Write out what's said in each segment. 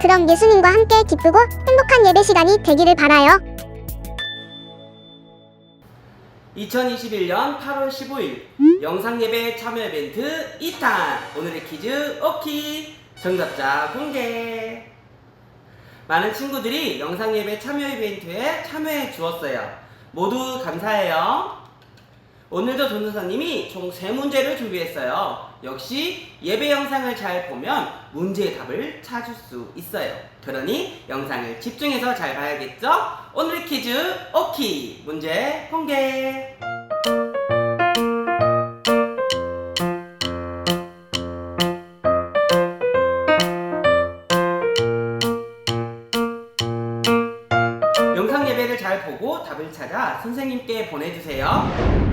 그럼 예수님과 함께 기쁘고 행복한 예배 시간이 되기를 바라요. 2021년 8월 15일 영상 예배 참여 이벤트 2탄. 오늘의 퀴즈 오키. 정답자 공개. 많은 친구들이 영상 예배 참여 이벤트에 참여해 주었어요. 모두 감사해요. 오늘도 전도사님이 총 3문제를 준비했어요 역시 예배 영상을 잘 보면 문제의 답을 찾을 수 있어요 그러니 영상을 집중해서 잘 봐야겠죠? 오늘의 퀴즈 오키 문제 공개 영상 예배를 잘 보고 답을 찾아 선생님께 보내주세요.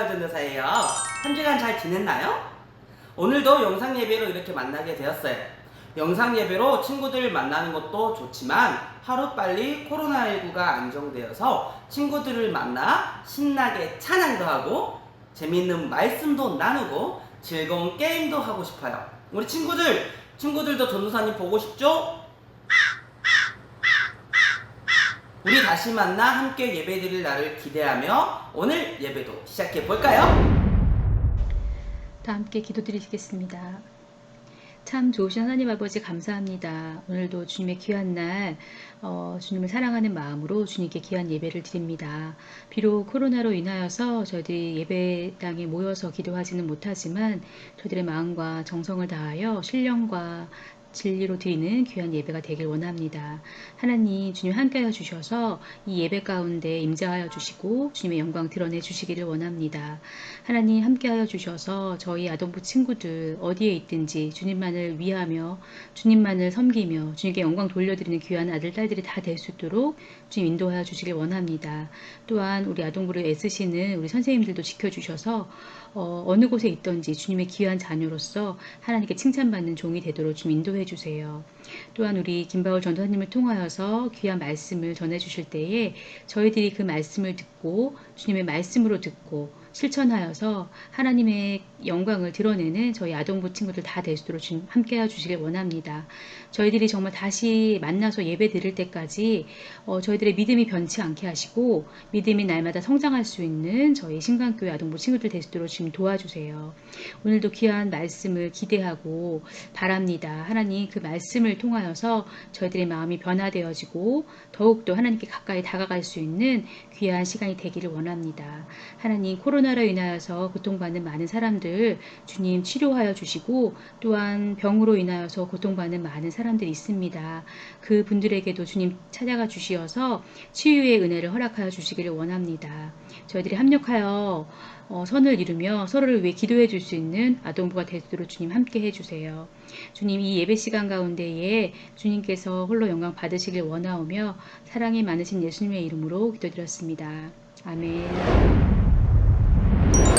안녕하세요. 전도사예요. 한 주간 잘 지냈나요? 오늘도 영상 예배로 이렇게 만나게 되었어요. 영상 예배로 친구들 만나는 것도 좋지만 하루빨리 코로나19가 안정되어서 친구들을 만나 신나게 찬양도 하고 재밌는 말씀도 나누고 즐거운 게임도 하고 싶어요. 우리 친구들, 친구들도 전도사님 보고 싶죠? 우리 다시 만나 함께 예배드릴 날을 기대하며 오늘 예배도 시작해 볼까요? 다 함께 기도드리시겠습니다. 참 좋으신 하나님 아버지 감사합니다. 오늘도 주님의 귀한 날 어, 주님을 사랑하는 마음으로 주님께 귀한 예배를 드립니다. 비록 코로나로 인하여서 저희들이 예배당에 모여서 기도하지는 못하지만 저희들의 마음과 정성을 다하여 신령과 진리로 드리는 귀한 예배가 되길 원합니다. 하나님 주님 함께하여 주셔서 이 예배 가운데 임재하여 주시고 주님의 영광 드러내 주시기를 원합니다. 하나님 함께하여 주셔서 저희 아동부 친구들 어디에 있든지 주님만을 위하며 주님만을 섬기며 주님께 영광 돌려드리는 귀한 아들 딸들이 다 될 수 있도록 주님 인도하여 주시길 원합니다. 또한 우리 아동부를 애쓰시는 우리 선생님들도 지켜주셔서 어, 어느 곳에 있든지 주님의 귀한 자녀로서 하나님께 칭찬받는 종이 되도록 주님 인도해 주세요. 또한 우리 김바울 전도사님을 통하여서 귀한 말씀을 전해 주실 때에 저희들이 그 말씀을 듣고 주님의 말씀으로 듣고 실천하여서 하나님의 영광을 드러내는 저희 아동부 친구들 다될수 있도록 주님 함께 해 주시길 원합니다. 저희들이 정말 다시 만나서 예배 드릴 때까지 어, 저희들의 믿음이 변치 않게 하시고 믿음이 날마다 성장할 수 있는 저희 신강교회 아동부 친구들 될 수 있도록 주님 도와주세요. 오늘도 귀한 말씀을 기대하고 바랍니다. 하나님 그 말씀을 통하여서 저희들의 마음이 변화되어지고 더욱더 하나님께 가까이 다가갈 수 있는 귀한 시간이 되기를 원합니다. 하나님 코로나로 인하여서 고통받는 많은 사람들 주님 치료하여 주시고 또한 병으로 인하여서 고통받는 많은 사람들 이 있습니다. 그 분들에게도 주님 찾아가 주시어서 치유의 은혜를 허락하여 주시기를 원합니다. 저희들이 합력하여 어, 선을 이루며 서로를 위해 기도해 줄 수 있는 아동부가 되도록 주님 함께 해 주세요. 주님 이 예배 시간 가운데에 주님께서 홀로 영광 받으시길 원하오며 사랑이 많으신 예수님의 이름으로 기도드렸습니다. 아멘.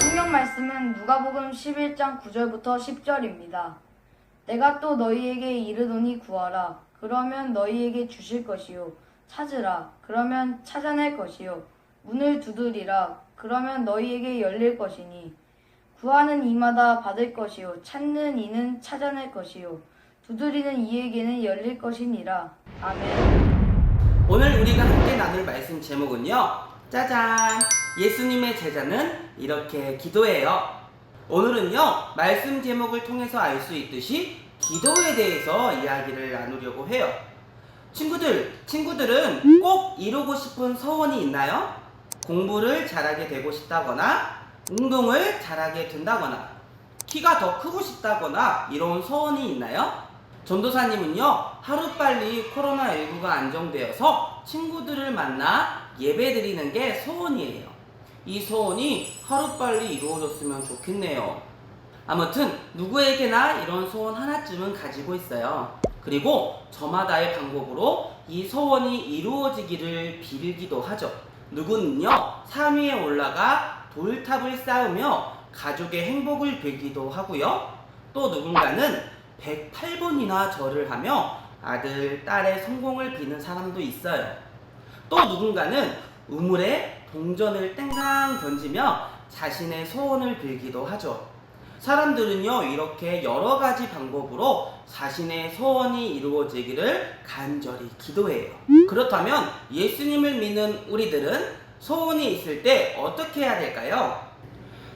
성경 말씀은 누가복음 11장 9절부터 10절입니다. 내가 또 너희에게 이르노니 구하라 그러면 너희에게 주실 것이요 찾으라 그러면 찾아낼 것이요 문을 두드리라 그러면 너희에게 열릴 것이니 구하는 이마다 받을 것이요 찾는 이는 찾아낼 것이요 두드리는 이에게는 열릴 것이니라 아멘. 오늘 우리가 함께 나눌 말씀 제목은요. 짜잔! 예수님의 제자는 이렇게 기도해요. 오늘은요, 말씀 제목을 통해서 알 수 있듯이 기도에 대해서 이야기를 나누려고 해요. 친구들, 친구들은 꼭 이루고 싶은 소원이 있나요? 공부를 잘하게 되고 싶다거나, 운동을 잘하게 된다거나, 키가 더 크고 싶다거나, 이런 소원이 있나요? 전도사님은요, 하루빨리 코로나19가 안정되어서 친구들을 만나 예배 드리는 게 소원이에요. 이 소원이 하루빨리 이루어졌으면 좋겠네요. 아무튼, 누구에게나 이런 소원 하나쯤은 가지고 있어요. 그리고 저마다의 방법으로 이 소원이 이루어지기를 빌기도 하죠. 누구는요, 산 위에 올라가 돌탑을 쌓으며 가족의 행복을 빌기도 하고요. 또 누군가는 108번이나 절을 하며 아들, 딸의 성공을 비는 사람도 있어요. 또 누군가는 우물에 동전을 땡강 던지며 자신의 소원을 빌기도 하죠. 사람들은요, 이렇게 여러 가지 방법으로 자신의 소원이 이루어지기를 간절히 기도해요. 그렇다면 예수님을 믿는 우리들은 소원이 있을 때 어떻게 해야 될까요?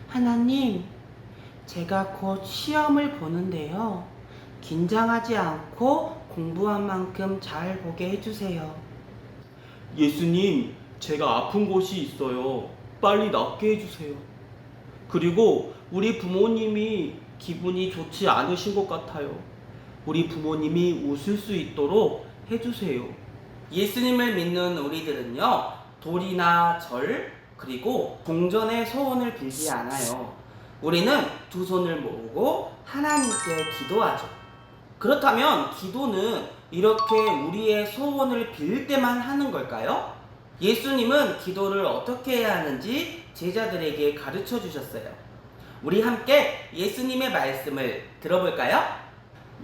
하나님, 제가 곧 시험을 보는데요. 긴장하지 않고 공부한 만큼 잘 보게 해주세요. 예수님, 제가 아픈 곳이 있어요. 빨리 낫게 해주세요. 그리고 우리 부모님이 기분이 좋지 않으신 것 같아요. 우리 부모님이 웃을 수 있도록 해주세요. 예수님을 믿는 우리들은요, 돌이나 절, 그리고 동전의 소원을 빌지 않아요. 우리는 두 손을 모으고 하나님께 기도하죠. 그렇다면 기도는 이렇게 우리의 소원을 빌 때만 하는 걸까요? 예수님은 기도를 어떻게 해야 하는지 제자들에게 가르쳐 주셨어요. 우리 함께 예수님의 말씀을 들어볼까요?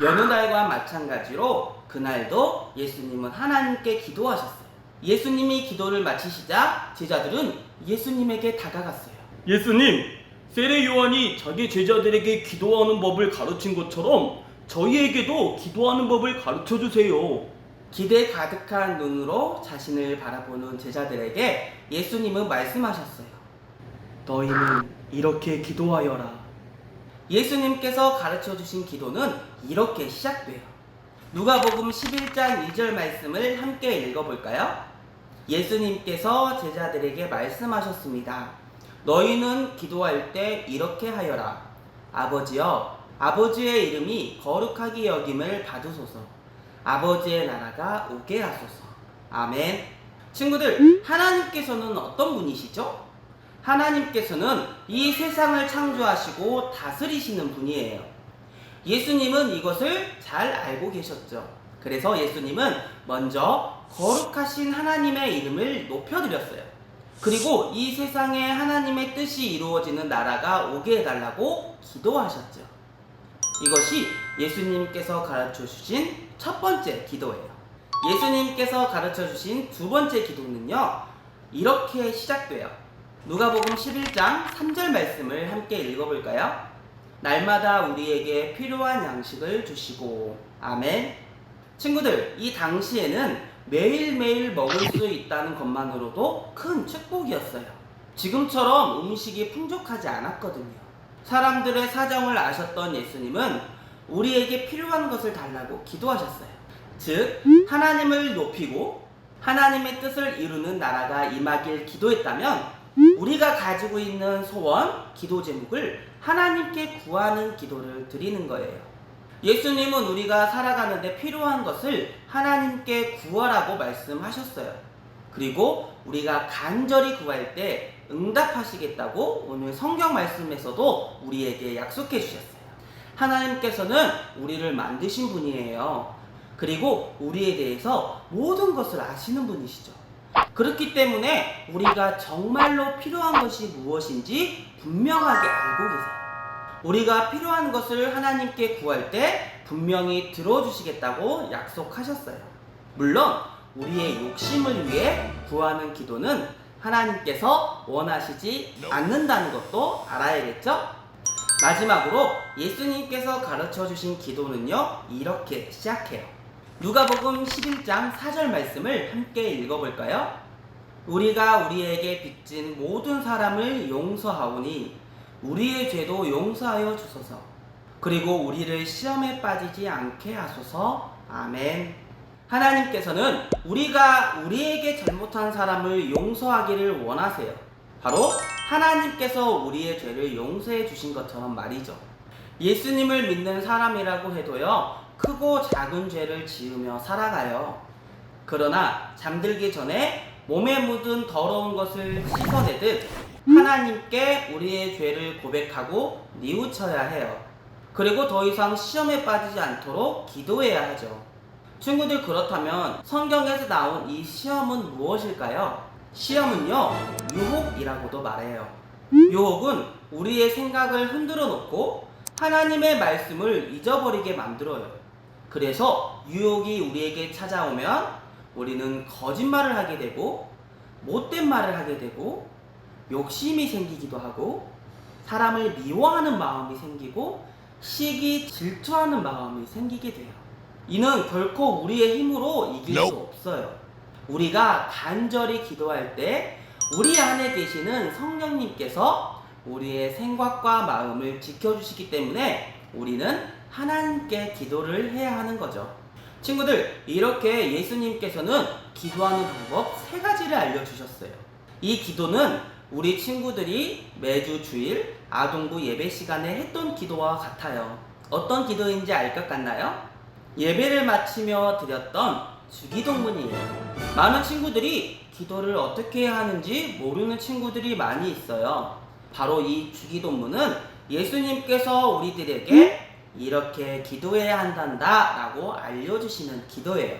여느 날과 마찬가지로 그날도 예수님은 하나님께 기도하셨어요. 예수님이 기도를 마치시자 제자들은 예수님에게 다가갔어요. 예수님, 세례 요한이 자기 제자들에게 기도하는 법을 가르친 것처럼 저희에게도 기도하는 법을 가르쳐 주세요. 기대 가득한 눈으로 자신을 바라보는 제자들에게 예수님은 말씀하셨어요. 너희는 이렇게 기도하여라. 예수님께서 가르쳐 주신 기도는 이렇게 시작돼요. 누가복음 11장 2절 말씀을 함께 읽어볼까요? 예수님께서 제자들에게 말씀하셨습니다. 너희는 기도할 때 이렇게 하여라. 아버지여, 아버지의 이름이 거룩하게 여김을 받으소서. 아버지의 나라가 오게 하소서. 아멘. 친구들, 하나님께서는 어떤 분이시죠? 하나님께서는 이 세상을 창조하시고 다스리시는 분이에요. 예수님은 이것을 잘 알고 계셨죠. 그래서 예수님은 먼저 거룩하신 하나님의 이름을 높여드렸어요. 그리고 이 세상에 하나님의 뜻이 이루어지는 나라가 오게 해달라고 기도하셨죠. 이것이 예수님께서 가르쳐 주신 첫 번째 기도예요. 예수님께서 가르쳐 주신 두 번째 기도는요, 이렇게 시작돼요. 누가복음 11장 3절 말씀을 함께 읽어 볼까요? 날마다 우리에게 필요한 양식을 주시고, 아멘. 친구들, 이 당시에는 매일매일 먹을 수 있다는 것만으로도 큰 축복이었어요. 지금처럼 음식이 풍족하지 않았거든요. 사람들의 사정을 아셨던 예수님은 우리에게 필요한 것을 달라고 기도하셨어요. 즉, 하나님을 높이고 하나님의 뜻을 이루는 나라가 임하길 기도했다면 우리가 가지고 있는 소원, 기도 제목을 하나님께 구하는 기도를 드리는 거예요. 예수님은 우리가 살아가는데 필요한 것을 하나님께 구하라고 말씀하셨어요. 그리고 우리가 간절히 구할 때 응답하시겠다고 오늘 성경 말씀에서도 우리에게 약속해 주셨어요. 하나님께서는 우리를 만드신 분이에요. 그리고 우리에 대해서 모든 것을 아시는 분이시죠. 그렇기 때문에 우리가 정말로 필요한 것이 무엇인지 분명하게 알고 계세요. 우리가 필요한 것을 하나님께 구할 때 분명히 들어주시겠다고 약속하셨어요. 물론 우리의 욕심을 위해 구하는 기도는 하나님께서 원하시지 않는다는 것도 알아야겠죠? 마지막으로 예수님께서 가르쳐 주신 기도는요, 이렇게 시작해요. 누가복음 11장 4절 말씀을 함께 읽어볼까요? 우리가 우리에게 빚진 모든 사람을 용서하오니 우리의 죄도 용서하여 주소서. 그리고 우리를 시험에 빠지지 않게 하소서. 아멘. 하나님께서는 우리가 우리에게 잘못한 사람을 용서하기를 원하세요. 바로 하나님께서 우리의 죄를 용서해 주신 것처럼 말이죠. 예수님을 믿는 사람이라고 해도요, 크고 작은 죄를 지으며 살아가요. 그러나 잠들기 전에 몸에 묻은 더러운 것을 씻어내듯 하나님께 우리의 죄를 고백하고 뉘우쳐야 해요. 그리고 더 이상 시험에 빠지지 않도록 기도해야 하죠. 친구들 그렇다면 성경에서 나온 이 시험은 무엇일까요? 시험은요, 유혹이라고도 말해요. 유혹은 우리의 생각을 흔들어 놓고 하나님의 말씀을 잊어버리게 만들어요. 그래서 유혹이 우리에게 찾아오면 우리는 거짓말을 하게 되고 못된 말을 하게 되고 욕심이 생기기도 하고 사람을 미워하는 마음이 생기고 시기 질투하는 마음이 생기게 돼요. 이는 결코 우리의 힘으로 이길 수 없어요. 우리가 간절히 기도할 때 우리 안에 계시는 성령님께서 우리의 생각과 마음을 지켜주시기 때문에 우리는 하나님께 기도를 해야 하는 거죠. 친구들, 이렇게 예수님께서는 기도하는 방법 세 가지를 알려주셨어요. 이 기도는 우리 친구들이 매주 주일 아동부 예배 시간에 했던 기도와 같아요. 어떤 기도인지 알 것 같나요? 예배를 마치며 드렸던 주기도문이에요. 많은 친구들이 기도를 어떻게 해야 하는지 모르는 친구들이 많이 있어요. 바로 이 주기도문은 예수님께서 우리들에게 이렇게 기도해야 한단다 라고 알려주시는 기도예요.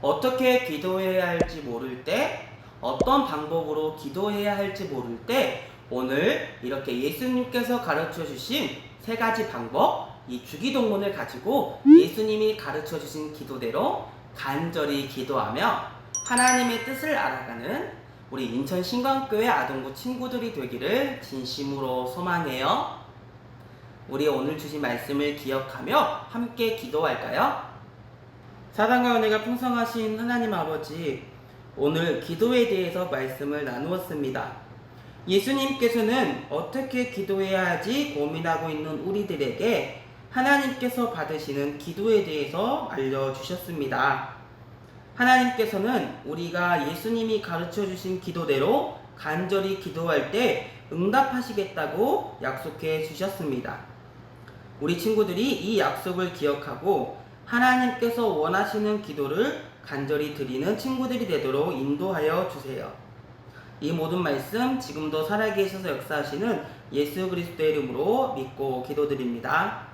어떻게 기도해야 할지 모를 때, 어떤 방법으로 기도해야 할지 모를 때, 오늘 이렇게 예수님께서 가르쳐 주신 세 가지 방법, 이 주기도문을 가지고 예수님이 가르쳐 주신 기도대로 간절히 기도하며 하나님의 뜻을 알아가는 우리 인천 신광교회 아동부 친구들이 되기를 진심으로 소망해요. 우리 오늘 주신 말씀을 기억하며 함께 기도할까요? 사랑과 은혜가 풍성하신 하나님 아버지, 오늘 기도에 대해서 말씀을 나누었습니다. 예수님께서는 어떻게 기도해야 하지 고민하고 있는 우리들에게 하나님께서 받으시는 기도에 대해서 알려주셨습니다. 하나님께서는 우리가 예수님이 가르쳐 주신 기도대로 간절히 기도할 때 응답하시겠다고 약속해 주셨습니다. 우리 친구들이 이 약속을 기억하고 하나님께서 원하시는 기도를 간절히 드리는 친구들이 되도록 인도하여 주세요. 이 모든 말씀 지금도 살아계셔서 역사하시는 예수 그리스도의 이름으로 믿고 기도드립니다.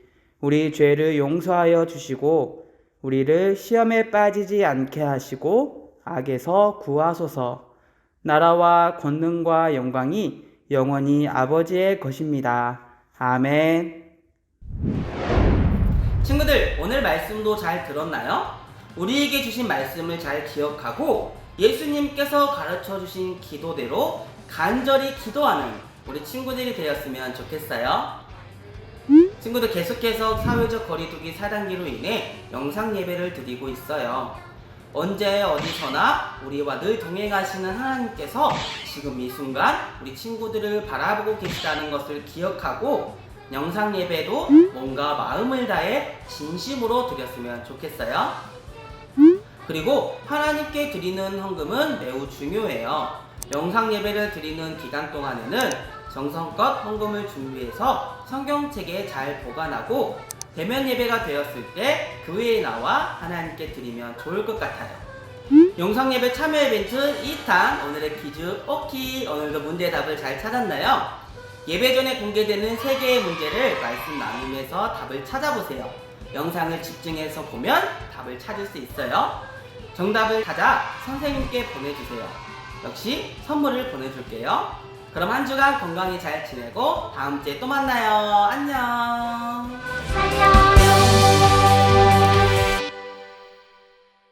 우리 죄를 용서하여 주시고 우리를 시험에 빠지지 않게 하시고 악에서 구하소서. 나라와 권능과 영광이 영원히 아버지의 것입니다. 아멘. 친구들, 오늘 말씀도 잘 들었나요? 우리에게 주신 말씀을 잘 기억하고 예수님께서 가르쳐 주신 기도대로 간절히 기도하는 우리 친구들이 되었으면 좋겠어요. 친구들 계속해서 사회적 거리두기 4단계로 인해 영상 예배를 드리고 있어요. 언제 어디서나 우리와 늘 동행하시는 하나님께서 지금 이 순간 우리 친구들을 바라보고 계시다는 것을 기억하고 영상 예배도 뭔가 마음을 다해 진심으로 드렸으면 좋겠어요. 그리고 하나님께 드리는 헌금은 매우 중요해요. 영상 예배를 드리는 기간 동안에는 정성껏 헌금을 준비해서 성경책에 잘 보관하고 대면 예배가 되었을 때 교회에 나와 하나님께 드리면 좋을 것 같아요. 영상 예배 참여 이벤트 2탄 오늘의 퀴즈 오키 오늘도 문제 답을 잘 찾았나요? 예배 전에 공개되는 3개의 문제를 말씀 나누면서 답을 찾아보세요. 영상을 집중해서 보면 답을 찾을 수 있어요. 정답을 찾아 선생님께 보내주세요. 역시 선물을 보내줄게요. 그럼 한 주간 건강히 잘 지내고 다음 주에 또 만나요. 안녕. 안녕.